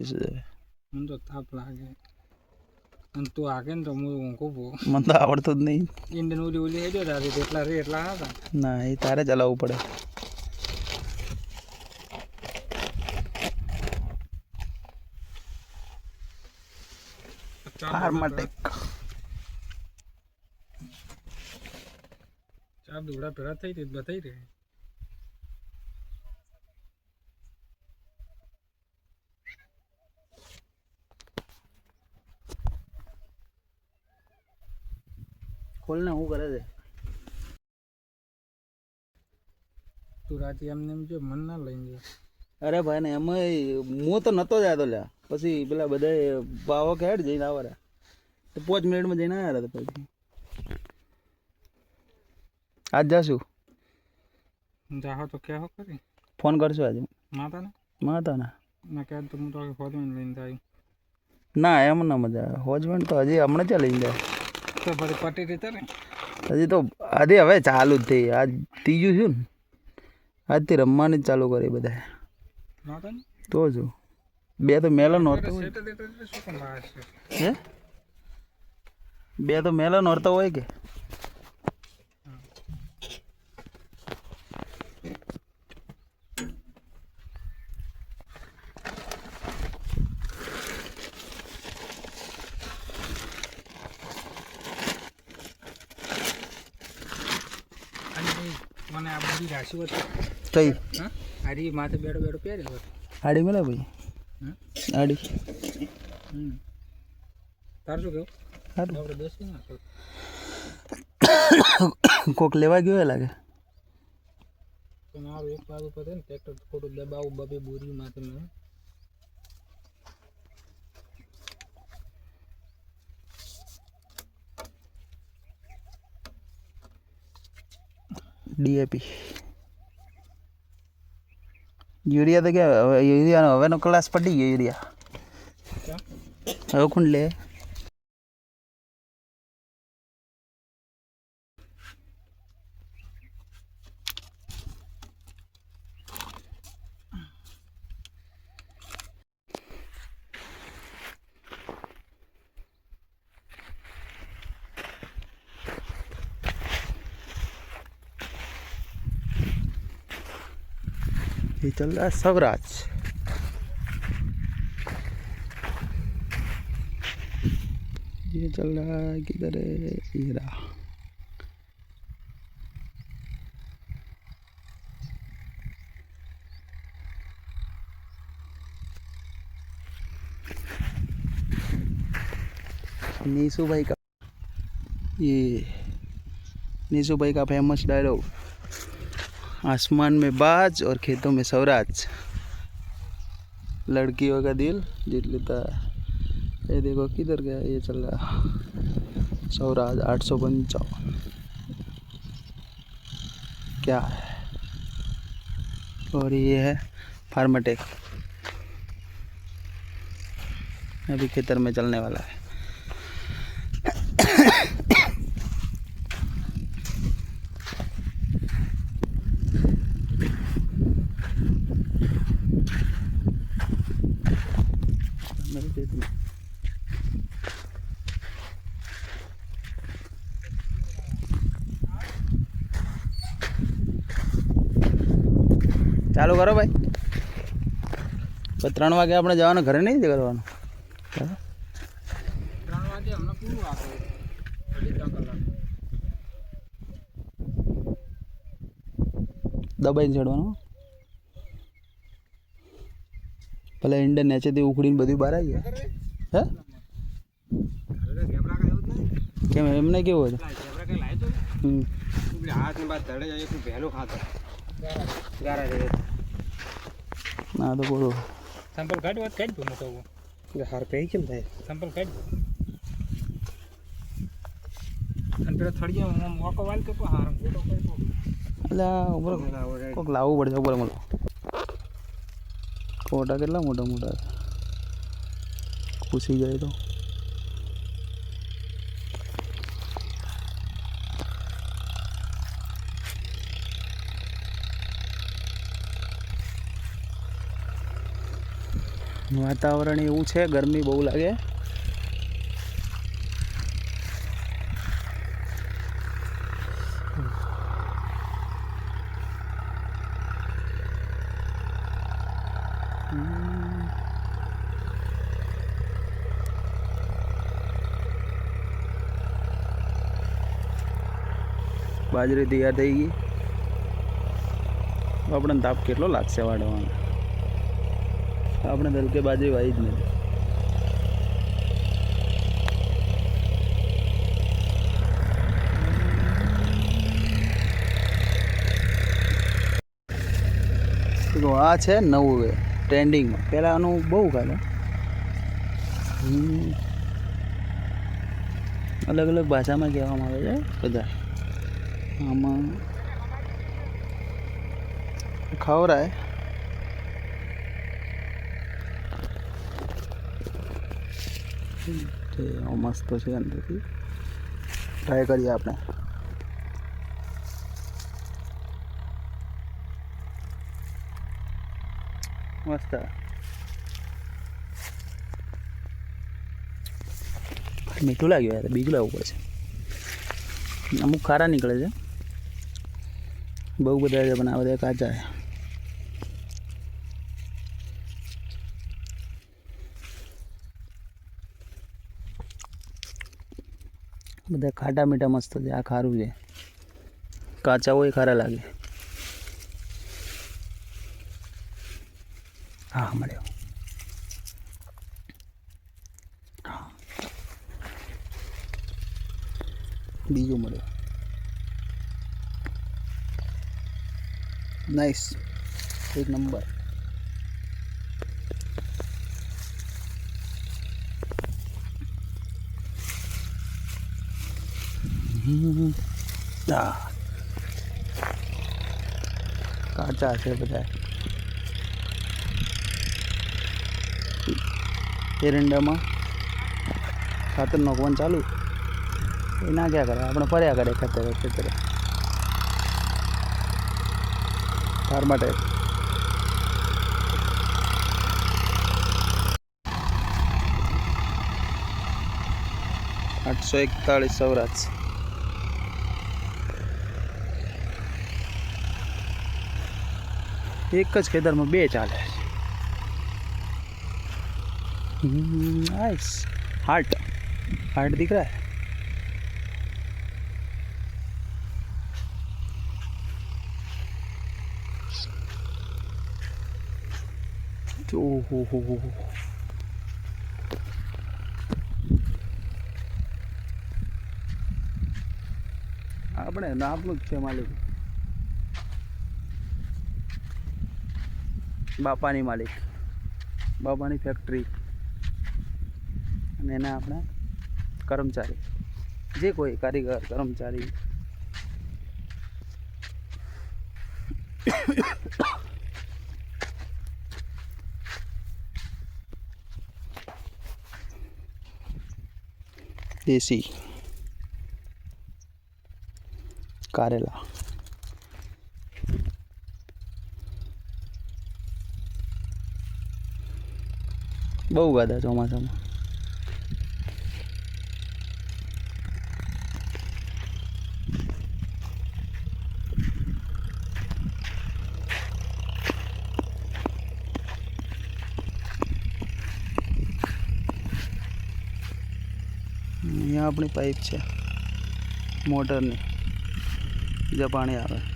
મને તો તાપ લાગે અને તું આગે ને તો હું ઊંઘું બહુ મને તો આવડતું જ નહીં ઇન્ડિયન ઓલી ઓલી હેડ્યો તારી એટલા રે એટલા હતા ના એ તારે ચલાવવું પડે ફાર્માટેક ચાર દોડા ભેળા થઈ રહી બતાવી રહી ખોલને શું કરે છે તું રાતે એમને એમ જો મન ના લઈને જો. અરે ભાઈ ને એમાં હું તો નતો જતો લ્યા. પછી પેલા બધા ભાવો કે હેડ જઈને આવવા તો પાંચ મિનિટમાં જઈને આવ્યા હતા પછી. આજ જાશું. જાહો તો કહો કરી ફોન કરશું આજે. માતા ને માતા ના કહે તો હું તો હોદમાં લઈને જાય ના એમ ના મજા આવે. હોજમેન્ટ તો હજી હમણાં ચાલી જાય. તો ભલે પટી રહેતા ને હજી તો આજે હવે ચાલુ જ થઈ. આજ ત્રીજું થયું ને. આજથી રમવાની જ ચાલુ કરી બધા તો જો બે તો મેલો નહોતો હે? બે તો મેલો નહોતો હોય કે? મને આ બધી રાશિ હતી કઈ હા હારી માથે બેડો બેડો પહેરેલો હતો આડી મેલા ભાઈ હા આડી હમ તારું શું કેવું સારું આપણે બેસી ના તો કોક લેવા ગયો એ લાગે તો મારું એક બાજુ પર છે ને ટ્રેક્ટર ખોટું દબાવું બબે બોરી માથે મેં ડીએપી યુરિયા તો કે યુરિયાનો હવેનો ક્લાસ પડી ગયો યુરિયા હવે કોણ લે? ये चल रहा है स्वराज। ये चल रहा है किधर है? ये रहा नीसू भाई का ये नीसू भाई का फ़ेमस डायलॉग आसमान में बाज और खेतों में स्वराज। लड़कियों का दिल, जीत लेता है। ये देखो किधर गया, ये चल रहा स्वराज आठ सौ पंचावन। क्या है? और ये है फार्माटेक। अभी खेतर में चलने वाला है। ચાલુ કરો ભાઈ. ત્રણ વાગે આપણે જવાનું ઘરે નહીં કરવાનું દબાઈને ચડવાનું પેલા ઇન્ડિયન નેચેથી ઉખડીને બધું બહાર આવી ગયા હે? કેમ એમને કેવું હતું? હમ. હાથ ને બાદ ધડે જાય વહેલું ખાતો. ગારા ના તો બોલો. સંપલ કાઢ વાત કાઢ દો તો એટલે હાર કઈ કેમ થાય સેમ્પલ કાઢ અને પેલા થળિયા મોકો વાલ કે હાર ગોટો કરી એટલે ઉપર કોક લાવવું પડશે ઉપર મળો કોટા કેટલા મોટા મોટા ખુશી જાય તો. વાતાવરણ એવું છે, ગરમી બહુ લાગે. બાજરી તૈયાર થઈ ગઈ. આપણને તાપ કેટલો લાગશે વાળવાનો? આપણે દલકે બાજી વાવી જ નથી તો આ છે નવું વે ટ્રેન્ડિંગમાં. પહેલાં આનું બહુ હમ. અલગ અલગ ભાષામાં કહેવામાં આવે છે બધા. આમાં ખવરાય. તે મસ્ત છે અંદરથી ટ્રાય કરીએ આપણે મસ્ત મીઠું લાગ્યું યાર બીજું લાવવું પડશે અમુક ખારા નીકળે છે બહુ બધા છે પણ આ બધા કાચા છે બધા ખાટા મીઠા મસ્ત છે આ ખારું છે કાચા હોય ખારા લાગે હા મળ્યો હા. બીજો મળ્યો નાઈસ એક નંબર કાચા છે બધા. એરંડામાં ખાતરનો નાખવાનું ચાલુ. એ ક્યાં કરે? આપણે ફર્યા કરે ખેતરે ખેતરે. ફાર્મા ટાઈપ આઠસો એકતાળીસ સૌરાષ્ટ્ર એક જ ખેતરમાં બે ચાલે નાઇસ હાર્ટ હાર્ટ दिख रहा है ઓહો હો હો હો. આપણે આપણું જ છે માલિક બાપાની માલિક. બાપાની ફેક્ટરી અને એના આપણા કર્મચારી. જે કોઈ કારીગર કર્મચારી. દેશી. કારેલા. બહુ ગાધા ચોમાસામાં અહીંયા આપણી પાઇપ છે મોટરની જ્યાં પાણી આવે